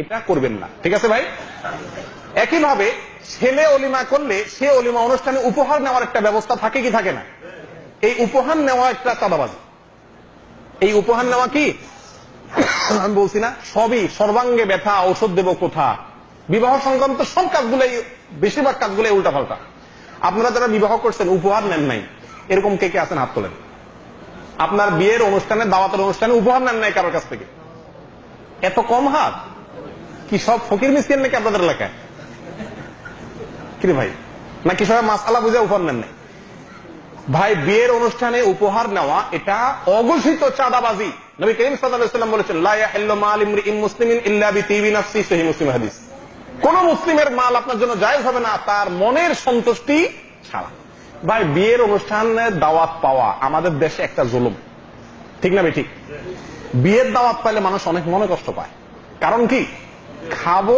এটা করবেন না। ঠিক আছে ভাই? একইভাবে ছেলে অলিমা করলে সে অলিমা অনুষ্ঠানে উপহার নেওয়ার একটা ব্যবস্থা থাকে কি থাকে না? এই উপহার নেওয়া একটা চাঁদাবাজি। এই উপহার নেওয়া কি? আমি বলছি না, সবই সর্বাঙ্গে ব্যথা, ঔষধ দেব কোথা? বিবাহ সংক্রান্ত সব কাজগুলোই, বেশিরভাগ কাজগুলোই উল্টা পাল্টা আপনারা যারা বিবাহ করছেন, উপহার নেন নাই। এরকম কে কে আছেন? হাত তোলেন। আপনার বিয়ের অনুষ্ঠানে, দাওয়াতের অনুষ্ঠানে উপহার নেন নাই কারোর কাছ থেকে? এত কম হাত। কি সব ফকির মিসকিন নাকি আপনাদের এলাকায়? কিরে ভাই? নাকি সবাই মাসালা বুঝে উপহার নেন নাই? ভাই, বিয়ের অনুষ্ঠানে উপহার নেওয়া এটা অঘোষিত চাঁদাবাজি। নবী করিম সাল্লাম বলেছেন মুসলিমিন ইল্লা মুসলিম হাদিস। কোন মুসলিমের মাল আপনার জন্য জায়েজ হবে না, তার মনের সন্তুষ্টি ছাড়া। ভাই, বিয়ের অনুষ্ঠানে দাওয়াত পাওয়া আমাদের দেশে একটা জুলুম। ঠিক না ঠিক বিয়ের দাওয়াত পাইলে মানুষ অনেক মনে কষ্ট পায়। কারণ কি? খাব,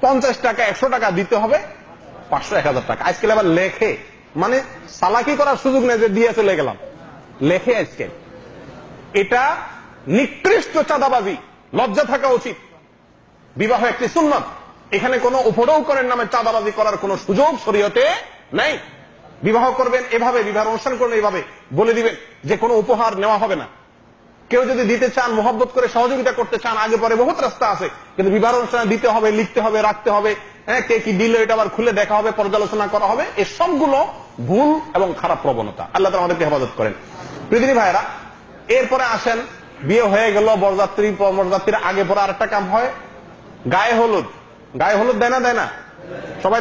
পঞ্চাশ টাকা, একশো টাকা দিতে হবে, পাঁচশো, এক হাজার টাকা। আজকাল আবার লেখে। মানে সালাকি করার সুযোগ নেই যে দিয়ে চলে গেলাম। লেখে আজকাল এটা নিকৃষ্ট চাঁদাবাজি। লজ্জা থাকা উচিত। বিবাহ একটি সুন্নত। এখানে কোনো করেন নামে চাঁদাবাজি করার কোনো সুযোগ শরীয়তে নেই। বিবাহ করবেন, এভাবে, বিবাহ অনুষ্ঠান করবেন, এভাবে। বলে দিবেন যে কোনো উপহার নেওয়া হবে না। কেউ যদি দিতে চান, মোহব্বত করে সহযোগিতা করতে চান, আগে পরে বহুত রাস্তা আছে। কিন্তু বিবাহ অনুষ্ঠানে দিতে হবে, লিখতে হবে, রাখতে হবে। হ্যাঁ কে কি দিল এটা আবার খুলে দেখা হবে, পর্যালোচনা করা হবে। এই সবগুলো ভুল এবং খারাপ প্রবণতা। আল্লাহ তালা আমাদেরকে হেফাজত করেন। পৃথিবী ভাইরা এরপরে আসেন, বিয়ে হয়ে গেল, বরযাত্রী, বরযাত্রীর আগে পরে আরেকটা কাম হয়, গায়ে হলুদ। গায়ে হলুদ দেয় না দেয় না? সবাই